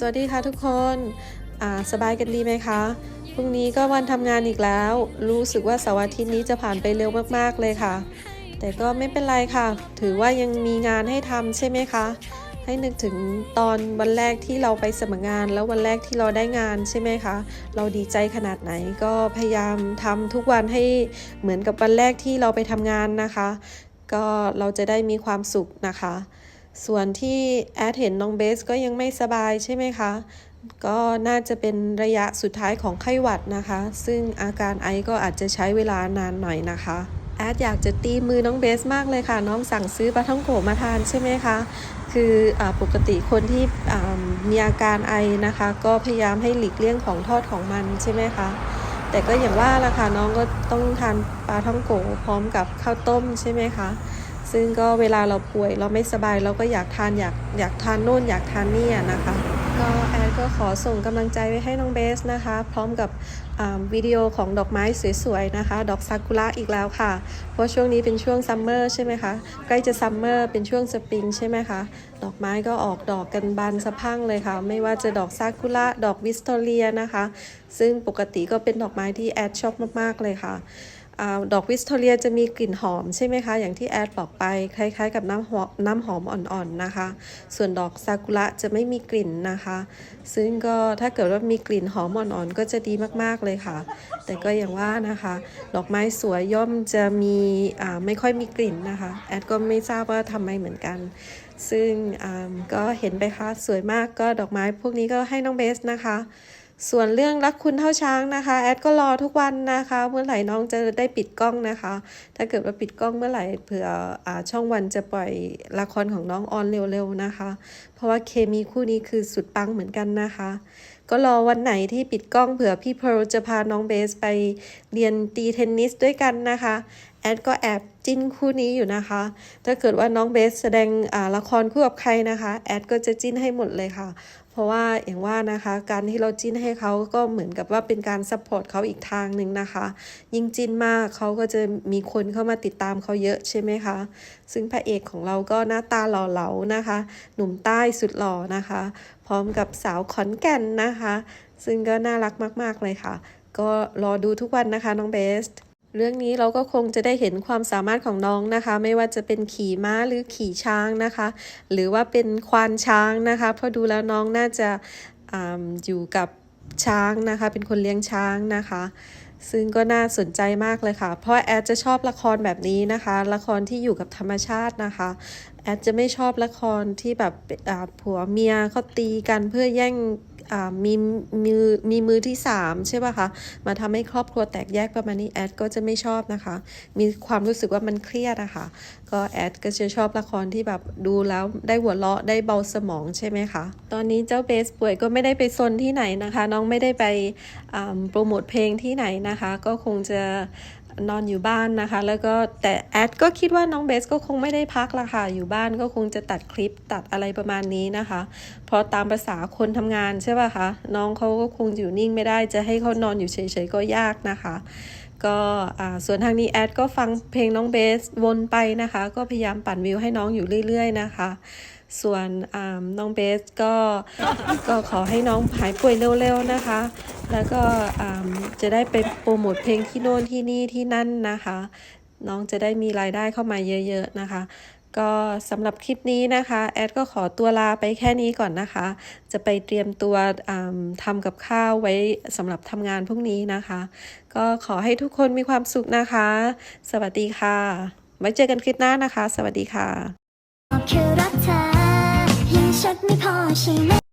สวัสดีค่ะทุกคนอ่าสบายกันดีไหมคะ พรุ่งนี้ก็วันทำงานอีกแล้ว รู้สึกว่าเสาร์อาทิตย์นี้จะผ่านไปเร็วมากๆเลยค่ะ แต่ก็ไม่เป็นไรค่ะ ถือว่ายังมีงานให้ทำใช่ไหมคะ ให้นึกถึงตอนวันแรกที่เราไปสมัครงาน แล้ววันแรกที่เราได้งานใช่ไหมคะ เราดีใจขนาดไหนก็พยายามทำทุกวันให้เหมือนกับวันแรกที่เราไปทำงานนะคะ ก็เราจะได้มีความสุขนะคะ ส่วนที่แอดเห็นน้องเบสก็ยังไม่สบายใช่ไหมคะ ก็น่าจะเป็นระยะสุดท้ายของไข้หวัดนะคะ ซึ่งอาการไอก็อาจจะใช้เวลานานหน่อยนะคะแอดอยากจะตีมือน้องเบสมากเลยค่ะ น้องสั่งซื้อปลาท่องโกมาทานใช่ไหมคะ คืออปกติคนที่มีอาการไอนะคะ ก็พยายามให้หลีกเลี่ยงของทอดของมันใช่ไหมคะ แต่ก็อย่างว่าละค่ะน้องก็ต้องทานปลาท่องโกพร้อมกับข้าวต้มใช่ไหมคะ ซึ่งก็เวลาเราป่วยเราไม่สบายเราก็อยากทานอยากอยากทานโน่นอยากทานนี่อะนะคะ ก็แอดก็ขอส่งกำลังใจไว้ให้น้องเบสนะคะ พร้อมกับวิดีโอของดอกไม้สวยๆนะคะ ดอกซากุระอีกแล้วค่ะ เพราะช่วงนี้เป็นช่วงซัมเมอร์ใช่ไหมคะใกล้จะซัมเมอร์เป็นช่วงสปริงใช่ไหมคะดอกไม้ก็ออกดอกกันบานสะพั่งเลยค่ะ ไม่ว่าจะดอกซากุระดอกวิสตอเรียนะคะ ซึ่งปกติก็เป็นดอกไม้ที่แอดชอบมากๆเลยค่ะ ดอกวิสตอเรียจะมีกลิ่นหอมใช่ไหมคะ อย่างที่แอดบอกไปคล้ายๆ กับน้ำหอมน้ำหอมอ่อนๆนะคะ ส่วนดอกซากุระจะไม่มีกลิ่นนะคะ ซึ่งก็ถ้าเกิดว่ามีกลิ่นหอมอ่อนๆก็จะดีมากๆเลยค่ะ แต่ก็อย่างว่านะคะ ดอกไม้สวยย่อมจะมีไม่ค่อยมีกลิ่นนะคะ แอดก็ไม่ทราบว่าทำไมเหมือนกัน ซึ่งก็เห็นไปคะสวยมากก็ดอกไม้พวกนี้ก็ให้น้องเบสนะคะ ส่วนเรื่องรักคุณเท่าช้างนะคะ แอดก็รอทุกวันนะคะ เมื่อไหร่น้องจะได้ปิดกล้องนะคะ ถ้าเกิดว่าปิดกล้องเมื่อไหร่เผื่ออช่องวันจะปล่อยละครของน้องออนเร็วๆนะคะ เพราะว่าเคมีคู่นี้คือสุดปังเหมือนกันนะคะ ก็รอวันไหนที่ปิดกล้องเผื่อพี่เพลจะพาน้องเบสไปเรียนตีเทนนิสด้วยกันนะคะแอดก็แอบจิ้นคู่นี้อยู่นะคะ ถ้าเกิดว่าน้องเบสแสดงละครคู่กับใครนะคะ แอดก็จะจิ้นให้หมดเลยค่ะ เพราะว่าอย่างว่านะคะ การที่เราจิ้นให้เขาก็เหมือนกับว่าเป็นการซัพพอร์ตเขาอีกทางหนึ่งนะคะ ยิ่งจิ้นมากเขาก็จะมีคนเข้ามาติดตามเขาเยอะใช่ไหมคะ ซึ่งพระเอกของเราก็หน้าตาหล่อเหลานะคะ หนุ่มใต้สุดหล่อนะคะ พร้อมกับสาวขอนแก่นนะคะ ซึ่งก็น่ารักมาก ๆ เลยค่ะ ก็รอดูทุกวันนะคะน้องเบส เรื่องนี้เราก็คงจะได้เห็นความสามารถของน้องนะคะ ไม่ว่าจะเป็นขี่ม้าหรือขี่ช้างนะคะ หรือว่าเป็นควานช้างนะคะเพราะดูแล้วน้องน่าจะออยู่กับช้างนะคะ เป็นคนเลี้ยงช้างนะคะซึ่งก็น่าสนใจมากเลยค่ะ เพราะแอดจะชอบละครแบบนี้นะคะ ละครที่อยู่กับธรรมชาตินะคะ แอดจะไม่ชอบละครที่แบบผัวเมียเขาตีกันเพื่อแย่งมีมือมีมือที่สามใช่ป่ะคะ มาทำให้ครอบครัวแตกแยกประมาณนี้แอดก็จะไม่ชอบนะคะ มีความรู้สึกว่ามันเครียดอะคะ ก็แอดก็จะชอบละครที่แบบดูแล้วได้หัวเราะได้เบาสมองใช่ไหมคะ ตอนนี้เจ้าเบสป่วยก็ไม่ได้ไปซนที่ไหนนะคะ น้องไม่ได้ไป โปรโมทเพลงที่ไหนนะคะ ก็คงจะนอนอยู่บ้านนะคะ แล้วก็แต่แอดก็คิดว่าน้องเบสก็คงไม่ได้พักละค่ะ อยู่บ้านก็คงจะตัดคลิปตัดอะไรประมาณนี้นะคะเพราะตามภาษาคนทำงานใช่ป่ะคะ น้องเขาก็คงอยู่นิ่งไม่ได้ จะให้เขานอนอยู่เฉยๆก็ยากนะคะก็ส่วนทางนี้แอดก็ฟังเพลงน้องเบสวนไปนะคะ ก็พยายามปั่นวิวให้น้องอยู่เรื่อยๆนะคะ ส่วนน้องเบสก็ก็ขอให้น้องหายป่วยเร็วๆนะคะ แล้วก็จะได้ไปโปรโมทเพลงที่โน่นที่นี่ที่นั่นนะคะ น้องจะได้มีรายได้เข้ามาเยอะๆนะคะก็สำหรับคลิปนี้นะคะ แอดก็ขอตัวลาไปแค่นี้ก่อนนะคะ จะไปเตรียมตัวทำกับข้าวไว้สำหรับทำงานพรุ่งนี้นะคะ ก็ขอให้ทุกคนมีความสุขนะคะ สวัสดีค่ะ ไว้เจอกันคลิปหน้านะคะ สวัสดีค่ะ ชัดไม่พอใช่ไหม